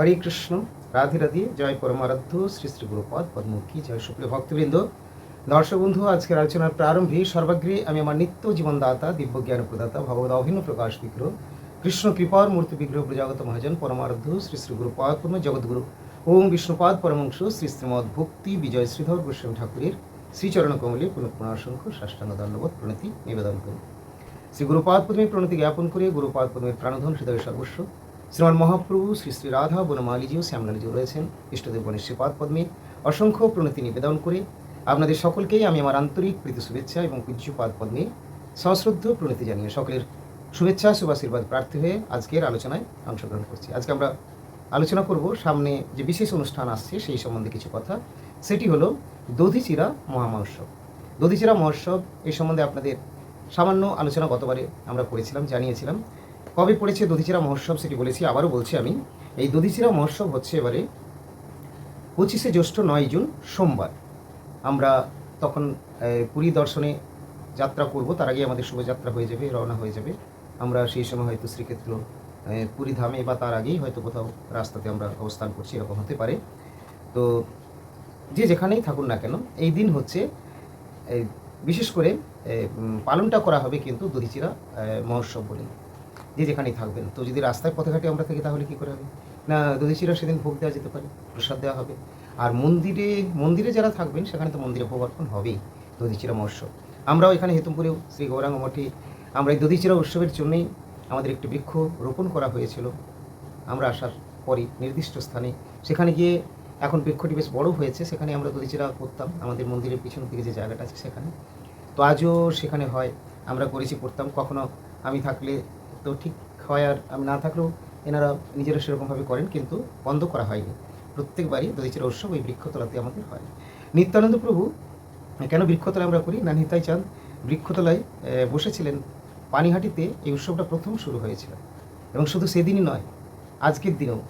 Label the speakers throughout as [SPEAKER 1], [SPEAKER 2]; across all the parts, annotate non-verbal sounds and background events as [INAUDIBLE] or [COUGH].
[SPEAKER 1] হরে কৃষ্ণ, রাধে রাধে, জয় পরমারাধ্য, শ্রী শ্রী গুরুপদ পদ্মুখী জয় সুপ্রিয় ভক্তবৃন্দ। দর্শক বন্ধু, আজকের আলোচনার প্রারম্ভে সর্বাগ্রে আমি আমার নিত্য জীবনদাতা দিব্য জ্ঞান প্রদাতা, ভগবত অভিন্ন প্রকাশ বিগ্রহ, কৃষ্ণ কৃপার মূর্তি বিগ্রহ প্রজাগত মহাজন পরমারাধ্য, শ্রী শ্রী গুরুপদ পূর্ণ জগৎগুরু ওম বিষ্ণুপাদ পরমংশ, শ্রী শ্রীমদ ভক্তি বিজয় শ্রীধর গোস্বামী ঠাকুরের শ্রীচরণ কমলে পুনঃ পুনঃসংখ্য সাষ্টাঙ্গ দণ্ডবোধ প্রণতি নিবেদন করি শ্রী গুরুপাদ পদ্মে প্রণতি জ্ঞাপন করে গুরুপাদ পদ্মের প্রাণধন হৃদয় সর্বস্ব। শ্রীমান মহাপ্রভু শ্রী শ্রী রাধা বনমালীজিও শ্যামলালিজিও রয়েছেন, ইষ্টদেব গণেশ শ্রীপাদ পদ্মে অসংখ্য প্রণতি নিবেদন করে আপনাদের সকলকেই আমি আমার আন্তরিক প্রীতি, শুভেচ্ছা এবং পূজ্যপাদ পদ্মে সশ্রদ্ধ প্রণতি জানিয়ে সকলের শুভেচ্ছা শুভাশীর্বাদ প্রার্থী হয়ে আজকের আলোচনায় অংশগ্রহণ করছি। আজকে আমরা আলোচনা করব সামনে যে বিশেষ অনুষ্ঠান আসছে সেই সম্বন্ধে কিছু কথা। সেটি হলো দধিচিরা মহামহোৎসব। দধিচিরা মহোৎসব এই সম্বন্ধে আপনাদের সামান্য আলোচনা গতবারে আমরা করেছিলাম, জানিয়েছিলাম। কবে পড়েছে দধিচিরা মহোৎসব সেটি বলেছি, আবারও বলছি আমি। এই দধিচিরা মহোৎসব হচ্ছে এবারে পঁচিশে জ্যৈষ্ঠ নয় জুন, সোমবার। আমরা তখন পুরী দর্শনে যাত্রা করব, তার আগে আমাদের শুভযাত্রা হয়ে যাবে, রওনা হয়ে যাবে। আমরা সেই সময় হয়তো শ্রীক্ষেত্র পুরী ধামে বা তার আগেই হয়তো কোথাও রাস্তাতে আমরা অবস্থান করছি, এরকম হতে পারে। তো যে যেখানেই থাকুন না কেন, এই দিন হচ্ছে বিশেষ করে পালনটা করা হবে কিন্তু দধিচিরা মহোৎসব বলে। যে যেখানেই থাকবেন। তো যদি রাস্তায় পথে ঘাটে আমরা থাকি, তাহলে কী করে হবে? না দধিচিরা সেদিন ভোগ দেওয়া যেতে পারে, প্রসাদ দেওয়া হবে। আর মন্দিরে মন্দিরে যারা থাকবেন, সেখানে তো মন্দিরে ভোগ অর্পণ হবেই দধিচিরা মহোৎসব। আমরাও এখানে হেতুমপুরেও শ্রী গৌরাঙ্গ মঠে, আমরা এই দধিচিরা উৎসবের জন্যেই আমাদের একটি বৃক্ষ রোপণ করা হয়েছিল। আমরা আসার পরই নির্দিষ্ট স্থানে, সেখানে গিয়ে এখন বৃক্ষটি বেশ বড় হয়েছে, সেখানে আমরা দধিচিরা করতাম আমাদের মন্দিরের পিছন দিকে যে জায়গাটা আছে সেখানে। তো আজও সেখানে হয়, আমরা করেছি করতাম কখনো আমি থাকলে তো ঠিক হয় আর আমি না থাকলেও এনারা নিজেরা সেরকমভাবে করেন, কিন্তু বন্ধ করা হয়নি। প্রত্যেকবারই দধিচিরা উৎসব ওই বৃক্ষতলাতে আমাদের হয়। নিত্যানন্দ প্রভু, কেন বৃক্ষতলা আমরা করি? না, নিতাই চাঁদ বৃক্ষতলায় বসেছিলেন। পানিহাটিতে এই উৎসবটা প্রথম শুরু হয়েছিল। এবং শুধু সেদিনই নয়, আজকের দিনেও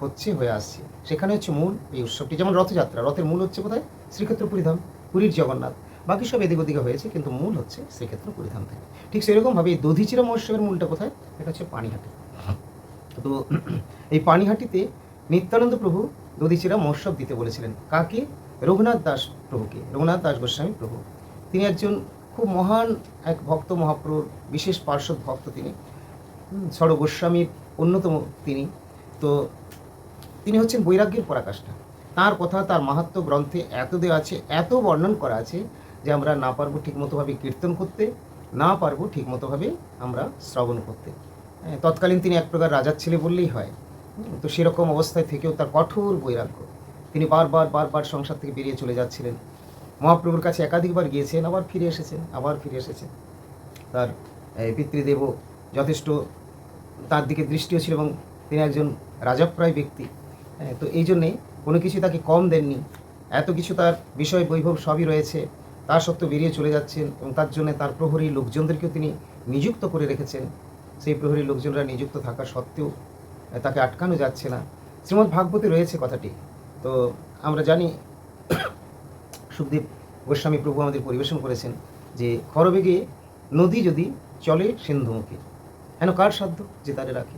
[SPEAKER 1] হচ্ছে, হয়ে আসছে। সেখানে হচ্ছে মূল এই উৎসবটি। যেমন রথযাত্রা, রথের মূল হচ্ছে কোথায় শ্রীক্ষেত্র পুরীধাম, পুরীর জগন্নাথ। বাকি সব এদিক ওদিকে হয়েছে, কিন্তু মূল হচ্ছে শ্রীক্ষেত্র পুরীধাম থেকে। ঠিক সেরকমভাবে এই দধিচিরা মহোৎসবের মূলটা কোথায়? এটা হচ্ছে পানিহাটি। তো এই পানিহাটিতে নিত্যানন্দ প্রভু দধিচিরা মহোৎসব দিতে বলেছিলেন। কাকে? রঘুনাথ দাস প্রভুকে রঘুনাথ দাস গোস্বামী প্রভু। তিনি একজন খুব মহান এক ভক্ত মহাপ্রভুর বিশেষ পার্শ্বদ ভক্ত তিনি। ষড় গোস্বামীর অন্যতম তিনি। তো তিনি হচ্ছেন বৈরাগ্যের পরাকাষ্ঠা। তার কথা তার মাহাত্ম গ্রন্থে এত দেওয়া আছে এত বর্ণন করা আছে যে আমরা না পারব ঠিকমতোভাবে কীর্তন করতে। না পারব ঠিকমতোভাবে আমরা শ্রবণ করতে। তৎকালীন তিনি এক প্রকার রাজার ছেলে বললেই হয়। তো সেরকম অবস্থায় থেকেও তার কঠোর বৈরাগ্য। তিনি বারবার বারবার সংসার থেকে বেরিয়ে চলে যাচ্ছিলেন। মহাপ্রভুর কাছে একাধিকবার গিয়েছেন আবার ফিরে এসেছেন আবার ফিরে এসেছেন। তার এই, পিতৃদেবও যথেষ্ট তার দিকে দৃষ্টিও ছিল এবং তিনি একজন রাজাপ্রায় ব্যক্তি। তো এই জন্যে কোনো কিছু তাকে কম দেননি। এত কিছু তার বিষয় বৈভব সবই রয়েছে। তার সত্ত্বেও বেরিয়ে চলে যাচ্ছেন এবং তার জন্য তার প্রহরী লোকজনদেরকেও তিনি নিযুক্ত করে রেখেছেন। সেই প্রহরী লোকজনরা নিযুক্ত থাকা সত্ত্বেও তাকে আটকানো যাচ্ছে না। শ্রীমদ্ ভাগবতে রয়েছে কথাটি। তো আমরা জানি, সুখদেব গোস্বামী প্রভু আমাদের পরিবেশন করেছেন যে, খরবেগে নদী যদি চলে সিন্ধুমুখে কেন কার সাধ্য যে তারে রাখে?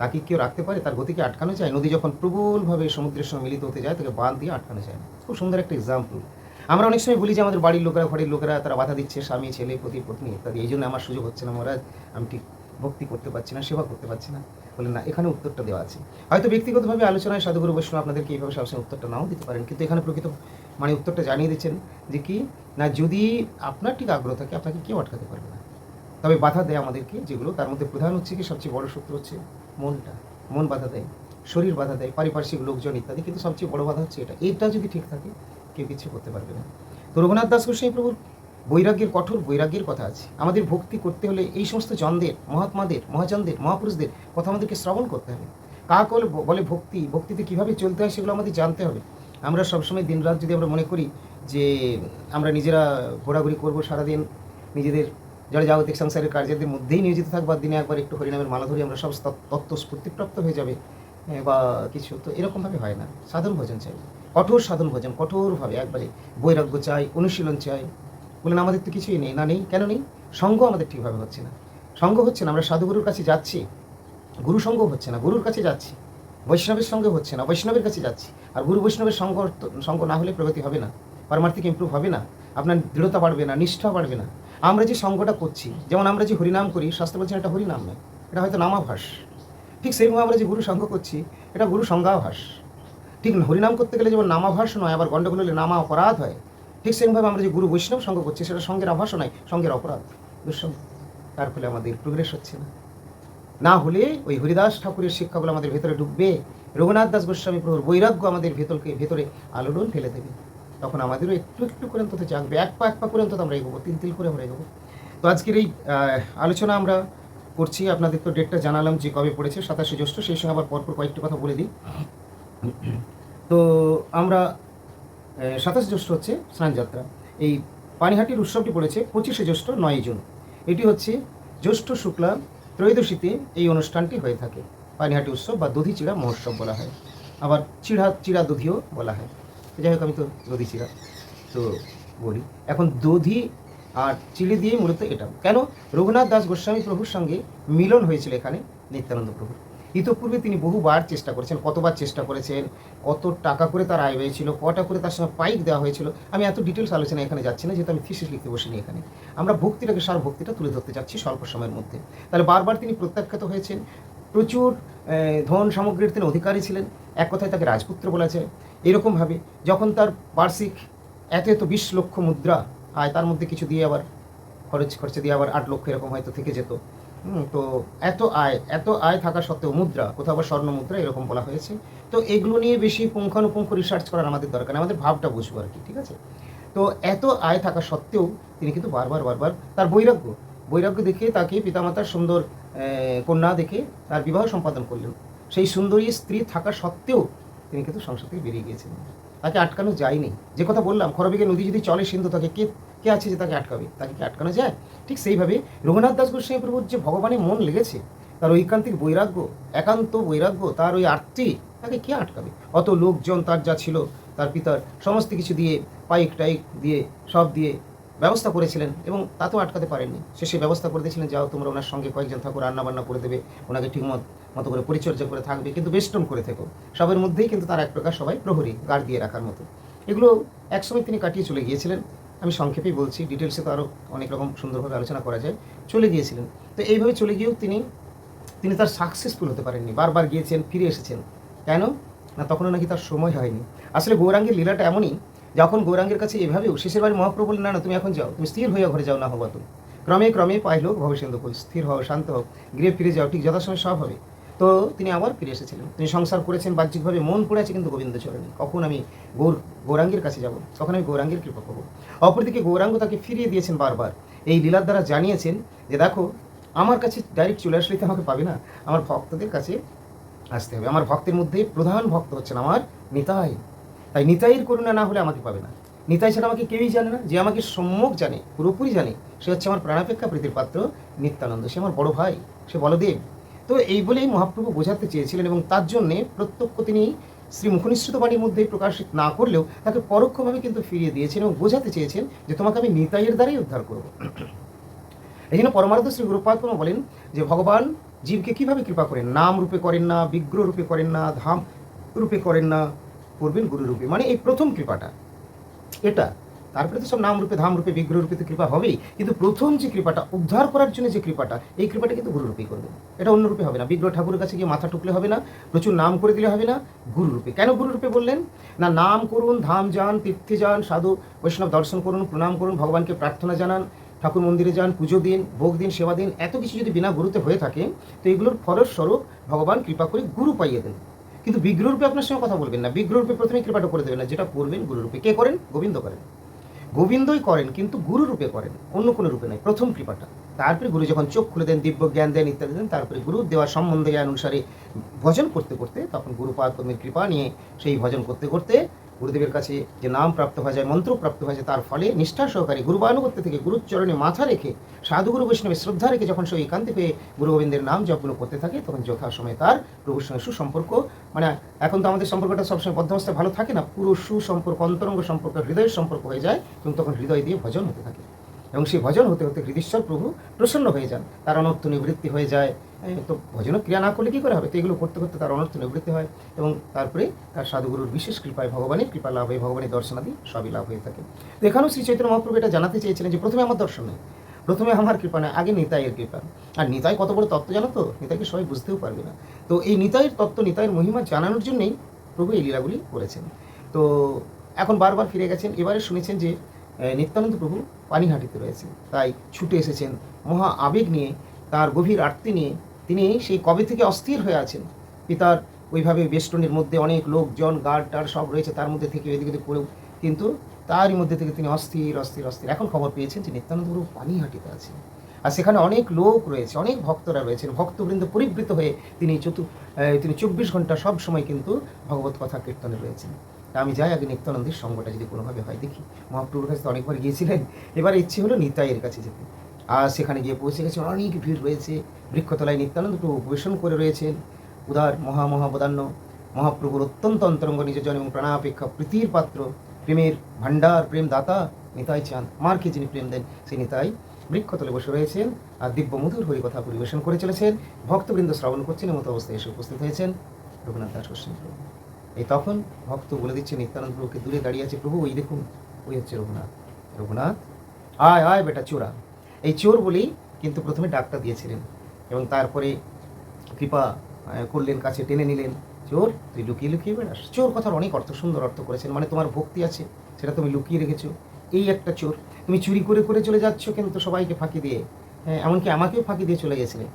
[SPEAKER 1] তাকে কেউ রাখতে পারে? তার গতিকে আটকানো যায়? নদী যখন প্রবলভাবে সমুদ্রের সঙ্গে মিলিত হতে যায়, তাকে বাঁধ দিয়ে আটকানো যায় খুব সুন্দর একটা এক্সাম্পল আমরা অনেক সময় বলি যে আমাদের বাড়ির লোকেরা, ঘরের লোকেরা তারা বাধা দিচ্ছে, স্বামী, ছেলে, পতি, পত্নী ইত্যাদি। এই জন্য আমার সুযোগ হচ্ছে না, মহারাজ। আমি ঠিক ভক্তি করতে পারছি না, সেবা করতে পারছি না। বলে না, এখানে উত্তরটা দেওয়া আছে। হয়তো ব্যক্তিগতভাবে আলোচনায় সাধুগুরু বৈষ্ণব আপনাদেরকে এইভাবে সবসময় উত্তরটা নাও দিতে পারেন। কিন্তু এখানে প্রকৃত মানে উত্তরটা জানিয়ে দিচ্ছেন যে কি, না, যদি আপনার ঠিক আগ্রহ থাকে, আপনাকে কেউ আটকাতে পারবে না। তবে বাধা দেয় আমাদেরকে যেগুলো, তার মধ্যে প্রধান হচ্ছে কি, সবচেয়ে বড় সূত্র হচ্ছে মনটা। মন বাধা দেয়, শরীর বাধা দেয়, পারিপার্শ্বিক লোকজন ইত্যাদি, কিন্তু সবচেয়ে বড় বাধা হচ্ছে এটা। এটা যদি ঠিক থাকে কেউ কিছু করতে পারবে না। তো রঘুনাথ দাস গোস্বামী প্রভুর বৈরাগ্যের কঠোর বৈরাগ্যের কথা আছে। আমাদের ভক্তি করতে হলে এই সমস্ত জনদের, মহাত্মাদের, মহাজনদের, মহাপুরুষদের কথা আমাদেরকে শ্রবণ করতে হবে। কাক বলে ভক্তি, ভক্তিতে কীভাবে চলতে হয় সেগুলো আমাদের জানতে হবে। আমরা সবসময় দিনরাত যদি আমরা মনে করি যে আমরা নিজেরা ঘোরাঘুরি করব সারাদিন, নিজেদের যারা জাগতিক সংসারের কার্যের মধ্যেই নিয়োজিত থাকব দিনে একবার একটু হরিনামের মালা ধরি আমরা সব তত- তত্ত্ব স্ফূর্তিপ্রাপ্ত হয়ে যাবে বা কিছু। তো এরকমভাবে হয় না। সাধন ভোজন চাই। কঠোর সাধন ভোজন, কঠোরভাবে একবারে বৈরাগ্য চাই, অনুশীলন চাই। বলেন আমাদের তো কিছুই নেই, না নেই? কেন নেই? সঙ্গ আমাদের ঠিকভাবে হচ্ছে না। সঙ্গ হচ্ছে না, আমরা সাধুগুরুর কাছে যাচ্ছি। গুরু সঙ্গ হচ্ছে না, গুরুর কাছে যাচ্ছি। বৈষ্ণবের সঙ্গে হচ্ছে না, বৈষ্ণবের কাছে যাচ্ছি। আর গুরু বৈষ্ণবের সঙ্গ সঙ্গ না হলে প্রগতি হবে না। পারমার্থিক ইম্প্রুভ হবে না। আপনার দৃঢ়তা বাড়বে না, নিষ্ঠা বাড়বে না। আমরা যে সঙ্গটা করছি, যেমন আমরা যে হরিনাম করি, শাস্ত্র বলছেন এটা হরিনাম নয়, এটা হয়তো নামাভাস। ঠিক সেইভাবে আমরা যে গুরু সঙ্গ করছি, এটা গুরু সংজ্ঞাভাস ঠিক হরিনাম করতে গেলে যেমন নামাভাস নয়, আবার গণ্ডগোল হলে নামা অপরাধ হয়। ঠিক সেরকমভাবে আমরা যে গুরু বৈষ্ণব সঙ্গ করছি, সেটা সঙ্গের আভাস নয়, সঙ্গের অপরাধ। দুঃসঙ্গ। তার ফলে আমাদের প্রোগ্রেস হচ্ছে না। না হলে ওই হরিদাস ঠাকুরের শিক্ষাগুলো আমাদের ভেতরে ঢুকবে রঘুনাথ দাস গোস্বামী প্রভুর বৈরাগ্য আমাদের ভেতরকে, ভেতরে আলোড়ন ফেলে দেবে। তখন আমাদেরও একটু একটু করে অন্তত জাগবে। এক পা এক পা করে অন্তত আমরা এগোবো, তিল তিল করে আমরা এগোবো। তো আজকের এই আলোচনা আমরা করছি। আপনাদের তো ডেটটা জানালাম যে কবে পড়েছে, সাতাশে জ্যৈষ্ঠ, সেই সঙ্গে আবার পরপর কয়েকটি কথা বলে দিই। তো আমরা সাতাশ জ্যৈষ্ঠ হচ্ছে স্নানযাত্রা এই পানিহাটির উৎসবটি পড়েছে পঁচিশে জ্যৈষ্ঠ নয় জুন। এটি হচ্ছে জ্যৈষ্ঠ শুক্লা ত্রয়োদশীতে এই অনুষ্ঠানটি হয়ে থাকে। পানিহাটি উৎসব বা দধি চিড়া মহোৎসব বলা হয়। আবার চিড়া চিড়া দধিও বলা হয়। যাই হোক, আমি তো দধি চিড়া তো বলি। এখন দধি আর চিড়ে দিয়ে মূলত এটা। কেন? রঘুনাথ দাস গোস্বামী প্রভুর সঙ্গে মিলন হয়েছিল এখানে নিত্যানন্দ প্রভুর। ইতপূর্বে তিনি বহুবার চেষ্টা করেছেন, কতবার চেষ্টা করেছেন, কত টাকা করে তার আয় হয়েছিল, কটা করে তার সঙ্গে পাইক দেওয়া হয়েছিল। আমি এত ডিটেলস আলোচনা এখানে যাচ্ছি না, যেহেতু আমি থিসিস লিখতে বসিনি এখানে। আমরা ভক্তিটাকে সার ভক্তিটা তুলে ধরতে যাচ্ছি স্বল্প সময়ের মধ্যে। তাহলে বারবার তিনি প্রত্যাখ্যাত হয়েছেন। প্রচুর ধন সামগ্রীর তিনি অধিকারী ছিলেন। এক কথায় তাকে রাজপুত্র বলা যায়। এরকমভাবে যখন তার বার্ষিক এত এত বিশ লক্ষ মুদ্রা আয়, তার মধ্যে কিছু দিয়ে আবার খরচ, খরচে দিয়ে আবার আট লক্ষ এরকম হয়তো থেকে যেত। তো এত আয় এত আয় থাকা সত্ত্বেও মুদ্রা, কোথাও আবার স্বর্ণ মুদ্রা এরকম বলা হয়েছে। তো এগুলো নিয়ে বেশি পুঙ্খানুপুঙ্খ রিসার্চ করার আমাদের দরকার আমাদের ভাবটা বুঝব আর কি, ঠিক আছে? তো এত আয় থাকা সত্ত্বেও তিনি কিন্তু বারবার বারবার তার বৈরাগ্য বৈরাগ্য দেখে তাকে পিতামাতার সুন্দর কন্যা দেখে তার বিবাহ সম্পাদন করলেন। সেই সুন্দরী স্ত্রী থাকা সত্ত্বেও তিনি কিন্তু সংসার থেকে বেরিয়ে গিয়েছিলেন। তাকে আটকানো যায়নি। যে কথা বললাম খরবেগে নদী যদি চলে সিন্ধু, তাকে কে কে আছে যে তাকে আটকাবে? তাকে কি আটকানো যায়? ঠিক সেইভাবে রঘুনাথ দাস গোস্বামী প্রভুর যে ভগবানের মন লেগেছে, তার ঐকান্তিক বৈরাগ্য, একান্ত বৈরাগ্য, তার ওই আর্তি, তাকে কে আটকাবে? অত লোকজন তার যা ছিল, তার পিতার সমস্ত কিছু দিয়ে, পাইক টাইক দিয়ে, সব দিয়ে ব্যবস্থা করেছিলেন এবং তাতেও আটকাতে পারেননি। শেষে ব্যবস্থা করে দিয়েছিলেন, যাও তোমরা ওনার সঙ্গে কয়েকজন থাকো রান্না বান্না করে দেবে, ওনাকে ঠিক মত করে পরিচর্যা করে থাকবে, কিন্তু বেষ্টন করে থেকো। সবের মধ্যেই কিন্তু তার এক প্রকার সবাই প্রহরী গার্ড দিয়ে রাখার মতো। এগুলো একসময় তিনি কাটিয়ে চলে গিয়েছিলেন। আমি সংক্ষেপেই বলছি ডিটেলসে তো আরও অনেক রকম সুন্দরভাবে আলোচনা করা যায়। চলে গিয়েছিলেন। তো এইভাবে চলে গিয়েও তিনি তিনি তার সাকসেসফুল হতে পারেননি, বারবার গিয়েছেন, ফিরে এসেছেন। কেন? না, তখনও নাকি তার সময় হয়নি। আসলে গৌরাঙ্গের লীলাটা এমনই, যখন গৌরাঙ্গের কাছে এভাবেও, শেষের বাড়ি মহাপ্রভু বললেন না না তুমি এখন যাও, তুমি স্থির হয়ে ঘরে যাও, না হবা তুমি। ক্রমে ক্রমে পাইল ভবিষ্যন্দকুল স্থির হও, শান্ত হও, গৃহে ফিরে যাও, ঠিক যথাসময় সব হবে। তো তিনি আবার ফিরে এসেছিলেন। তিনি সংসার করেছেন, বাহ্যিকভাবে মন পড়ে আছে কিন্তু গোবিন্দ চরণে। কখন আমি গৌর, গৌরাঙ্গের কাছে যাব? তখন আমি গৌরাঙ্গের কৃপা পাবো অপরদিকে গৌরাঙ্গ তাকে ফিরিয়ে দিয়েছেন বারবার। এই লীলার দ্বারা জানিয়েছেন যে, দেখো, আমার কাছে ডাইরেক্ট চলে আসলে তো আমাকে পাবে না। আমার ভক্তদের কাছে আসতে হবে। আমার ভক্তের মধ্যে প্রধান ভক্ত হচ্ছেন আমার নিতাই। তাই নিতাইয়ের করুণা না হলে আমাকে পাবে না। নিতাই ছাড়া আমাকে কেউই জানে না। যে আমাকে সম্যক জানে, পুরোপুরি জানে, সে হচ্ছে আমার প্রাণাপেক্ষা প্রীতির পাত্র নিত্যানন্দ। সে আমার বড় ভাই। সে বলদেব। তো এই বলেই মহাপ্রভু বোঝাতে চেয়েছিলেন এবং তার জন্যে প্রত্যক্ষ তিনি শ্রী মুখনিশ্রিত বাণীর মধ্যে প্রকাশিত না করলেও তাকে পরোক্ষভাবে কিন্তু ফিরিয়ে দিয়েছেন এবং বোঝাতে চেয়েছেন যে তোমাকে আমি নিতাইয়ের দ্বারাই উদ্ধার করব। এই জন্য পরমার্থ শ্রী গুরুপাদ বলেন যে, ভগবান, জীবকে কীভাবে কৃপা করেন? নাম রূপে করেন না, বিগ্রহ রূপে করেন না, ধাম রূপে করেন না, করবেন গুরুরূপে। মানে এই প্রথম কৃপাটা। এটা তারপরে তো সব নাম রূপে, ধাম রূপে, বিগ্রহ রূপে তো কৃপা হবেই। কিন্তু প্রথম যে কৃপাটা, উদ্ধার করার জন্য যে কৃপাটা, এই কৃপাটা কিন্তু গুরু রূপেই করবে। এটা অন্য রূপে হবে না। বিগ্রহ ঠাকুরের কাছে গিয়ে মাথা টুকলে হবে না, প্রচুর নাম করে দিলে হবে না গুরুরূপে কেন গুরুরূপে বললেন? না, নাম করুন, ধাম যান, তীর্থে যান, সাধু, বৈষ্ণব দর্শন করুন, প্রণাম করুন, ভগবানকে প্রার্থনা জানান, ঠাকুর মন্দিরে যান, পুজো দিন, ভোগ দিন, সেবা দিন, এত কিছু যদি বিনা গুরুতে হয়ে থাকে, তো এগুলোর ফলস্বরূপ ভগবান কৃপা করে গুরু পাইয়ে দেন। কিন্তু বিগ্রহরূপে আপনার সঙ্গে কথা বলবেন না। বিগ্রহরূপে প্রথমে কৃপাটা করে দেবেন না, যেটা করবেন গুরুরূপে কে করেন? গোবিন্দ করেন। গোবিন্দই করেন, কিন্তু গুরু রূপে করেন, অন্য কোনো রূপে নয় প্রথম কৃপাটা। তারপরে গুরু যখন চোখ খুলে দেন, দিব্য জ্ঞান দেন, ইত্যাদি দেন, তারপরে গুরু দেওয়া সম্বন্ধে জ্ঞান অনুসারে ভজন করতে করতে, তখন গুরুপাদ কর্মীর কৃপা নিয়ে সেই ভজন করতে করতে গুরুদেবের কাছে যে নাম প্রাপ্ত হয়ে যায়, মন্ত্র প্রাপ্ত হয়ে যায়, তার ফলে নিষ্ঠা সহকারে গুরুবানুগত্য থেকে গুরুচরণে মাথা রেখে সাধুগুরু বৈষ্ণবের শ্রদ্ধা রেখে যখন সে একান্তে পেয়ে গুরু গোবিন্দের নাম জপগুলো করতে থাকে, তখন যথাসময়ে তার প্রভুর সঙ্গে সুসম্পর্ক মানে এখন তো আমাদের সম্পর্কটা সবসময় বদ্ধমস্থায় ভালো থাকে না, পুরো সুসম্পর্ক, অন্তরঙ্গ সম্পর্ক, হৃদয়ের সম্পর্ক হয়ে যায় এবং তখন হৃদয় দিয়ে ভজন হতে থাকে। এবং সেই ভজন হতে হতে হৃদীশ্বর প্রভু প্রসন্ন হয়ে যান। তার অনর্থ নিবৃত্তি হয়ে যায়। তো ভজন ক্রিয়া না করলে কী করে হবে? তো এগুলো করতে করতে তার অনর্থ নিবৃত্তি হয় এবং তারপরে তার সাধুগুরুর বিশেষ কৃপায় ভগবানের কৃপা লাভ হয়, ভগবানের দর্শনাদি সবই লাভ হয়ে থাকে। তো এখানেও শ্রী চৈতন্য মহাপ্রভু এটা জানাতে চেয়েছিলেন যে প্রথমে আমার দর্শন নেই। প্রথমে আমার কৃপা নয় আগে নিতাইয়ের কৃপা। আর নিতাই কত বড় তত্ত্ব জানো তো? নিতাইকে সবাই বুঝতেও পারবে না। তো এই নিতাইয়ের তত্ত্ব, নিতাইয়ের মহিমা জানানোর জন্যই প্রভু এই লীলাগুলি করেছেন। তো এখন বারবার ফিরে গেছেন। এবারে শুনেছেন যে নিত্যানন্দ প্রভু পানিহাটিতে রয়েছেন। তাই ছুটে এসেছেন মহা আবেগ নিয়ে, তার গভীর আর্তি নিয়ে। তিনি সেই কবে থেকে অস্থির হয়ে আছেন? পিতার ওইভাবে বেষ্টনের মধ্যে অনেক লোকজন গার্ড টার্ড সব রয়েছে, তার মধ্যে থেকে এদিকে ওদিক করেও কিন্তু তারই মধ্যে থেকে তিনি অস্থির অস্থির অস্থির। এখন খবর পেয়েছেন যে নিত্যানন্দ প্রভু পানিহাটিতে আছেন। আর সেখানে অনেক লোক রয়েছে, অনেক ভক্তরা রয়েছেন। ভক্তবৃন্দ পরিবৃত হয়ে তিনি চতু তিনি চব্বিশ ঘণ্টা সব সময় কিন্তু ভগবত কথা কীর্তনে রয়েছেন। তা আমি যাই, আগে নিত্যানন্দের সঙ্গটা যদি কোনোভাবে হয়, দেখি। মহাপ্রভুর কাছে তো অনেকবার গিয়েছিলেন, এবার ইচ্ছে হলো নিতাইয়ের কাছে যেতে। আর সেখানে গিয়ে পৌঁছে গেছে, অনেক ভিড় রয়েছে। বৃক্ষতলায় নিত্যানন্দ প্রভু উপবেশন করে রয়েছেন। উদার মহা মহাবদান্য মহাপ্রভুর অত্যন্ত অন্তরঙ্গ নিজজন এবং প্রাণাপেক্ষা প্রীতির পাত্র, প্রেমের ভাণ্ডার প্রেম দাতা নিতাই চাঁদ। মারকে যিনি প্রেম দেন সেই নিতাই বৃক্ষতলে বসে রয়েছেন আর দিব্য মধুর হরি কথা পরিবেশন করে চলেছেন। ভক্তবৃন্দ শ্রবণ করছেন, এমতো অবস্থায় এসে উপস্থিত হয়েছেন। রঘুনাথ দাস গোস্বামী এই তখন ভক্ত বলে দিচ্ছে নিত্যানন্দ প্রভুকে দূরে দাঁড়িয়ে আছে। প্রভু ওই দেখুন ওই হচ্ছে রঘুনাথ। রঘুনাথ আয় আয় বেটা চোরা। এই চোর বলেই কিন্তু প্রথমে ডাকটা দিয়েছিলেন এবং তারপরে কৃপা করলেন কাছে টেনে নিলেন। চোর তুই লুকিয়ে লুকিয়ে বেড়াস। চোর কথার অনেক অর্থ সুন্দর অর্থ করেছেন মানে তোমার ভক্তি আছে সেটা তুমি লুকিয়ে রেখেছো। এই একটা চোর তুমি চুরি করে করে চলে যাচ্ছ কিন্তু সবাইকে ফাঁকি দিয়ে? হ্যাঁ, এমনকি আমাকেও ফাঁকি দিয়ে চলে গেছিলে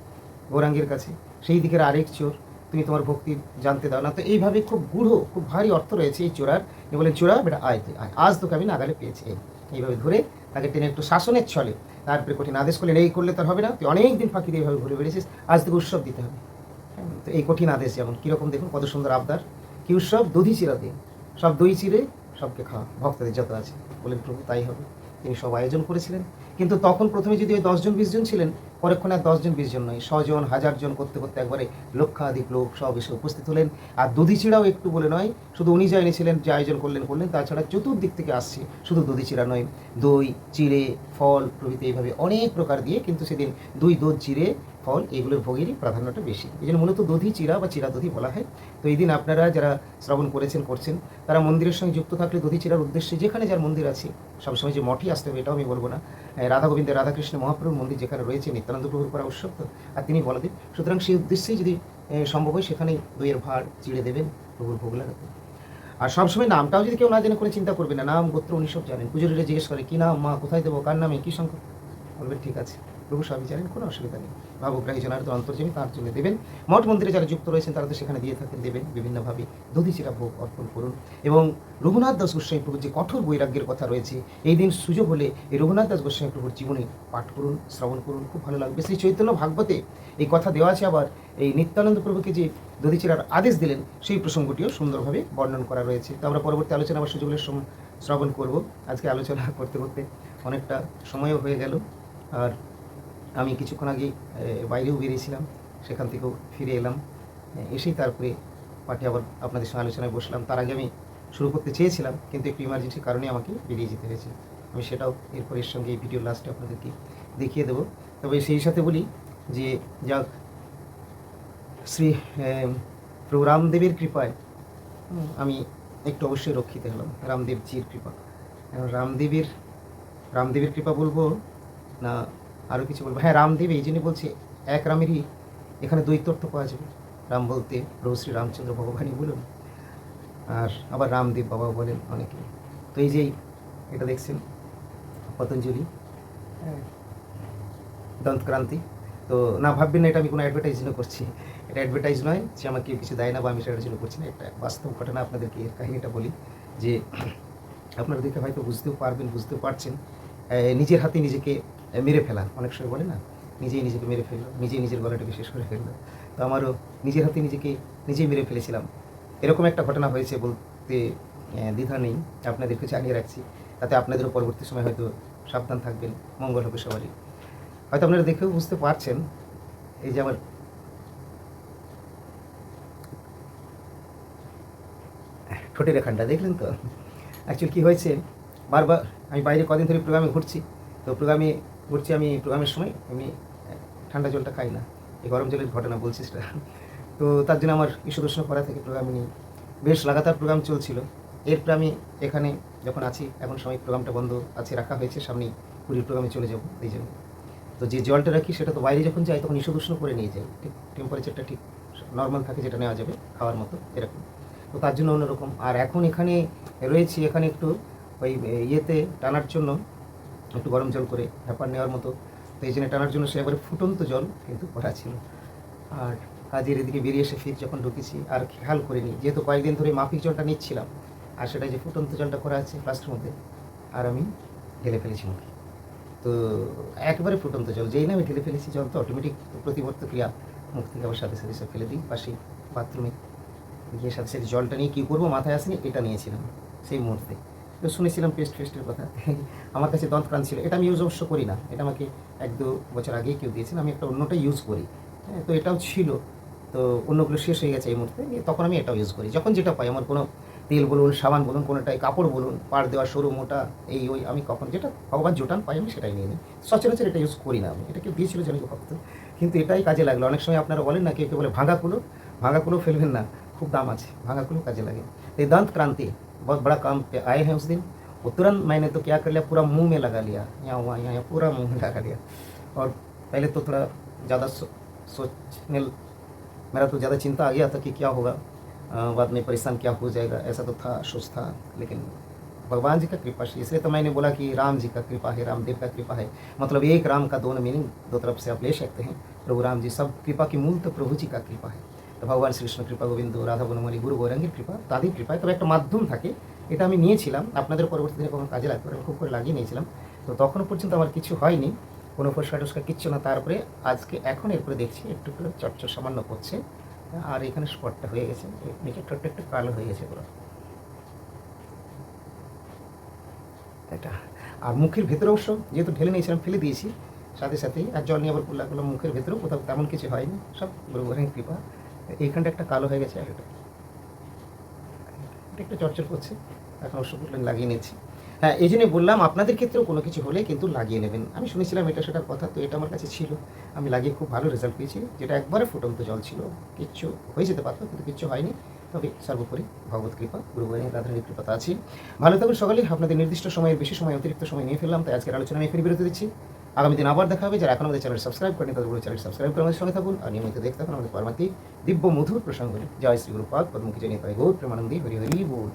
[SPEAKER 1] গৌরাঙ্গের কাছে। সেই দিকের আরেক চোর তুমি তোমার ভক্তি জানতে দাও। না তো এইভাবে খুব গূঢ়, খুব ভারী অর্থ রয়েছে এই চোরার এ বলেন চোরা বেটা আয় তুই আয়। আজ তোকে আমি নাগালে পেয়েছি। এইভাবে ধরে তাকে টেনে একটু শাসনের ছলে তারপরে কঠিন আদেশ করলেন, এই করলে তার হবে না। তুই অনেক দিন ফাঁকি দিয়ে এইভাবে ঘুরে বেড়েছিস। আজ তোকে উৎসব দিতে হবে। তো এই কঠিন আদেশ যেমন, কীরকম দেখুন, কত সুন্দর আবদার। কি উৎসব? দধি চিরা দিয়ে সব দই চিরে সবকে খাওয়া। ভক্তদের যত আছে। বলেন, প্রভু, তাই হবে। তিনি সব আয়োজন করেছিলেন। কিন্তু তখন প্রথমে যদি ওই দশজন বিশ জন ছিলেন, পরক্ষণে আর দশজন বিশ জন নয়, ছজন হাজার জন করতে করতে একবারে লক্ষাধিক লোক সব এসে উপস্থিত হলেন। আর দধিচিড়াও একটু বলে নয়, শুধু উনি যা এনেছিলেন, যে আয়োজন করলেন করলেন, তাছাড়া চতুর্দিক থেকে আসছে শুধু দধিচিড়া নয়। দই, চিড়ে, ফল প্রভৃতি এইভাবে অনেক প্রকার দিয়ে কিন্তু সেদিন দুই দুধ চিড়ে ফল, এগুলোর ভোগেরই প্রাধান্যটা বেশি। এই জন্য মূলত দধি, চিরা বা চিরা দধি বলা হয়। তো এই দিন আপনারা যারা শ্রবণ করেছেন, করছেন, তারা মন্দিরের সঙ্গে যুক্ত থাকলে দধি, চিরার উদ্দেশ্যে যেখানে যার মন্দির আছে, সবসময় যে মঠই আসতে হবে, এটাও আমি বলব না। রাধা গোবিন্দের রাধাকৃষ্ণ, মহাপ্রভুর মন্দির যেখানে রয়েছে, নিত্যানন্দ প্রভুর করা উৎসব তো আর তিনি বলে দিন, সুতরাং সেই উদ্দেশ্যেই যদি সম্ভব হয়, সেখানেই দইয়ের ভাড়, চিড়ে দেবেন, প্রভুর ভোগ লাগাতে। আর সবসময় নামটাও যদি কেউ না জেনে করে চিন্তা করবে না, নাম, গোত্র, উনি সব জানেন। পুজোরিরা জিজ্ঞেস করে, কী নাম, মা? কোথায় দেবো? কার নামে? কী সংখ্যা বলবেন, ঠিক আছে, প্রভু সবই জানেন, কোনো অসুবিধা নেই। ভাবগ্রাহী জনার তো অন্তর্জমী তার জন্য দেবেন। মঠ মন্দিরে যারা যুক্ত রয়েছেন, তারা তো সেখানে দিয়ে থাকেন, দেবেন বিভিন্নভাবে। দধিচিরা ভোগ অর্পণ করুন। এবং রঘুনাথ দাস গোস্বামী প্রভুর যে কঠোর বৈরাগ্যের কথা রয়েছে, এই দিন সুযোগ হলে এই রঘুনাথ দাস গোস্বামী প্রভুর জীবনী পাঠ করুন, শ্রবণ করুন, খুব ভালো লাগবে। শ্রী চৈতন্য ভাগবতে এই কথা দেওয়া আছে আবার, এই নিত্যানন্দ প্রভুকে যে দধিচিরার আদেশ দিলেন, সেই প্রসঙ্গটিও সুন্দরভাবে বর্ণন করা রয়েছে। তো আমরা পরবর্তী আলোচনা আবার সুযোগ হলে শ্রবণ করব। আজকে আলোচনা করতে করতে অনেকটা সময়ও হয়ে গেল। আর আমি কিছুক্ষণ আগে বাইরেও বেরিয়েছিলাম, সেখান থেকেও ফিরে এলাম। এসেই তারপরে পার্টি আবার আপনাদের সঙ্গে আলোচনায় বসলাম। তার আগে আমি শুরু করতে চেয়েছিলাম, কিন্তু একটু ইমার্জেন্সির কারণে আমাকে বেরিয়ে যেতে হয়েছে। আমি সেটাও এরপর এর সঙ্গে এই ভিডিও লাস্টে আপনাদেরকে দেখিয়ে দেবো। তবে সেই সাথে বলি যে, যাক, শ্রী প্রভু রামদেবের কৃপায় আমি একটু অবশ্যই রক্ষিত হলাম, রামদেবজির কৃপা। রামদেবের রামদেবের কৃপা বলব না আরও কিছু বলব। হ্যাঁ রামদেব এই জন্য বলছে এক রামেরই এখানে দ্বৈতর্থ পাওয়া যাবে। রাম বলতে প্রভু শ্রী রামচন্দ্র ভগবানই বলুন আর আবার রামদেব বাবা বলেন অনেকে। তো এই যে এটা দেখছেন পতঞ্জলি হ্যাঁ, দন্তক্রান্তি। তো না ভাববেন না এটা আমি কোনো অ্যাডভার্টাইজ জন্য করছি। এটা অ্যাডভার্টাইজ নয় যে আমাকে কেউ কিছু দেয় না বা আমি সেটার জন্য করছি না একটা বাস্তব ঘটনা আপনাদেরকে এর কাহিনীটা বলি যে আপনারা দেখে হয়তো বুঝতেও পারবেন বুঝতেও পারছেন। নিজের হাতে নিজেকে মেরে ফেলা। অনেক সময় বলে না, নিজেই নিজেকে মেরে ফেলল, নিজেই নিজের গলাটাকে শেষ করে ফেলল। তো আমারও নিজের হাতে নিজেকে নিজেই মেরে ফেলেছিলাম। এরকম একটা ঘটনা হয়েছে বলতে দ্বিধা নেই, আপনাদেরকে জানিয়ে রাখছি। তাতে আপনাদেরও পরবর্তী সময় হয়তো সাবধান থাকবেন, মঙ্গল হবে সবারই। হয়তো আপনারা দেখেও বুঝতে পারছেন, এই যে আমার ঠোঁটের এখানটা, দেখলেন তো? অ্যাকচুয়ালি কী হয়েছে? বারবার, আমি বাইরে কদিন ধরে প্রোগ্রামে ঘুরছি, তো প্রোগ্রামে করছি আমি প্রোগ্রামের সময়, এমনি ঠান্ডা জলটা খাই না। এই গরম জলের ঘটনা বলছি সেটা তো তার জন্য আমার ঈশ্বরদর্শন করা থেকে প্রোগ্রাম নিই বেশ লাগাতার প্রোগ্রাম চলছিল। এরপরে আমি এখানে যখন আছি, এখন সময় প্রোগ্রামটা বন্ধ আছে, রাখা হয়েছে, সামনে পুরীর প্রোগ্রামে চলে যাব, এই জন্য। তো যে জলটা রাখি, সেটা তো বাইরে যখন যাই, তখন ঈষদুষ্ণ করে নিয়ে যাই। ঠিক টেম্পারেচারটা ঠিক নর্মাল থাকে, যেটা নেওয়া যাবে, খাওয়ার মতো, এরকম। তো তার জন্য অন্যরকম। আর এখন এখানে রয়েছি, এখানে একটু ওই ইয়েতে টানার জন্য একটু গরম জল করে হ্যাপার নেওয়ার মতো। তো এই জন্য টানার জন্য সে একবারে ফুটন্ত জল কিন্তু করা ছিল। আর কাজের এদিকে বেরিয়ে এসে ফির যখন ঢুকেছি, আর খেয়াল করিনি, যেহেতু কয়েকদিন ধরে মাফিক জলটা নিচ্ছিলাম, আর সেটা যে ফুটন্ত জলটা করা আছে ফ্লাস্কের মধ্যে আর আমি ঢেলে ফেলেছি মুখে। তো একবারে ফুটন্ত জল, যেই না আমি ঢেলে ফেলেছি জল, তো অটোমেটিক প্রতিবর্ত ক্রিয়া মুখ থেকে আবার সাথে সাথে ফেলে দিই পাশেই বাথরুমে গিয়ে সাথে সাথে জলটা নিয়ে কী করব, মাথায় আসেনি, এটা নিয়েছিলাম, সেই মুহূর্তে। তো শুনেছিলাম পেস্ট ফেস্টের কথা। [LAUGHS] আমার কাছে দন্ত ক্রান ছিল। এটা আমি ইউজ অবশ্য করি না। এটা আমাকে এক দু বছর আগেই কেউ দিয়েছেন আমি একটা অন্যটা ইউজ করি। হ্যাঁ তো এটাও ছিল। তো অন্যগুলো শেষ হয়ে গেছে এই মুহূর্তে। তখন আমি এটাও ইউজ করি। যখন যেটা পাই, আমার কোনো তেল বলুন, সাবান বলুন কোনোটাই কাপড় বলুন, পাড় দেওয়া সরু, মোটা, এই ওই, আমি কখন যেটা ভগবান জোটান পাই আমি সেটাই নিয়ে নিই। সচরাচর এটা ইউজ করি না আমি। এটা কেউ দিয়েছিল জানি কত কিন্তু এটাই কাজে লাগল। অনেক সময় আপনারা বলেন না, কেউ কেউ বলে ভাঙা কুলো ভাঙা কুলো ফেলবেন না। খুব দাম আছে। ভাঙা কুলো কাজে লাগে। এই দাঁত ক্রান্তি बहुत बड़ा काम पे आए हैं उस दिन। वो तुरंत मैंने तो क्या कर लिया पूरा मुँह में लगा लिया। यहाँ हुआ यहाँ यहाँ पूरा मुँह में लगा लिया। और पहले तो थोड़ा ज़्यादा सो, सोचने मेरा तो ज़्यादा चिंता आ गया था कि क्या होगा। बाद में परेशान क्या हो जाएगा ऐसा तो था सोच था लेकिन भगवान जी का कृपा से इसलिए तो मैंने बोला कि राम जी का कृपा है रामदेव का कृपा है। मतलब एक राम का दोनों मीनिंग दो तरफ़ से आप ले सकते हैं। प्रभु राम जी सब कृपा की मूल तो प्रभु जी का कृपा है। ভগবান শ্রীকৃষ্ণ কৃপা গোবিন্দ, রাধা বনমালী, গুরু গৌরাঙ্গের কৃপা, তাদের কৃপায় তবে একটা মাধ্যম থাকে, এটা আমি নিয়েছিলাম। আপনাদের পরবর্তী দিনে কখন কাজে লাগবে খুব করে লাগিয়ে নিয়েছিলাম। তো তখনও পর্যন্ত আমার কিছু হয়নি, কোনো ফসকা টসকা কিচ্ছু না। তারপরে আজকে এখন এরপরে দেখছি, একটু করে চটচট সামান্য করছে আর এখানে স্পটটা হয়ে গেছে নিচে টোট্ট একটু কালো হয়ে গেছে পুরো। এটা। আর মুখের ভেতরে অবশ্য যেহেতু ঢেলে নিয়েছিলাম, ফেলে দিয়েছি, সাথে সাথেই, আর জল নিয়ে আবার করলাম মুখের ভেতরেও, কোথাও তেমন কিছু হয়নি, সব গুরু কৃপা। এইখানটা একটা কালো হয়ে গেছে আর এটা একটু চর্চর করছে। এখন অবশ্য বললেন লাগিয়ে নিচ্ছি। হ্যাঁ এই জন্যই বললাম, আপনাদের ক্ষেত্রেও কোনো কিছু হলে কিন্তু লাগিয়ে নেবেন। আমি শুনেছিলাম এটা সেটার কথা, তো এটা আমার কাছে ছিল। আমি লাগিয়ে খুব ভালো রেজাল্ট পেয়েছি, যেটা একবারে ফুটন্ত জল ছিল। কিচ্ছু হয়ে যেতে পারতো, কিন্তু কিচ্ছু হয়নি। তবে সর্বোপরি ভগবত কৃপা, গুরু গোবিন্দ রাধারণীর কৃপা আছে। ভালো থাকুন সকালে আপনাদের নির্দিষ্ট সময়ের বেশি সময়, অতিরিক্ত সময় নিয়ে ফেললাম, তাই আজকের আলোচনা আমি এখানে বিরতি দিচ্ছি। আগামী দিন আবার দেখা হবে। যারা এখন আমাদের চ্যানেল সাবস্ক্রাইব করেন তাদের চ্যানেল সাবস্ক্রাইব করে আমাদের সঙ্গে থাকুন। আর নিয়মিত দেখতে থাকুন আমাদের পারমাত্মিক দিব্য মধুর প্রসঙ্গ। জয় শ্রী গুরুপাদ। পদ্মুখী জানিয়ে নিতাই গৌর। প্রেমানন্দী হরি হরি বল।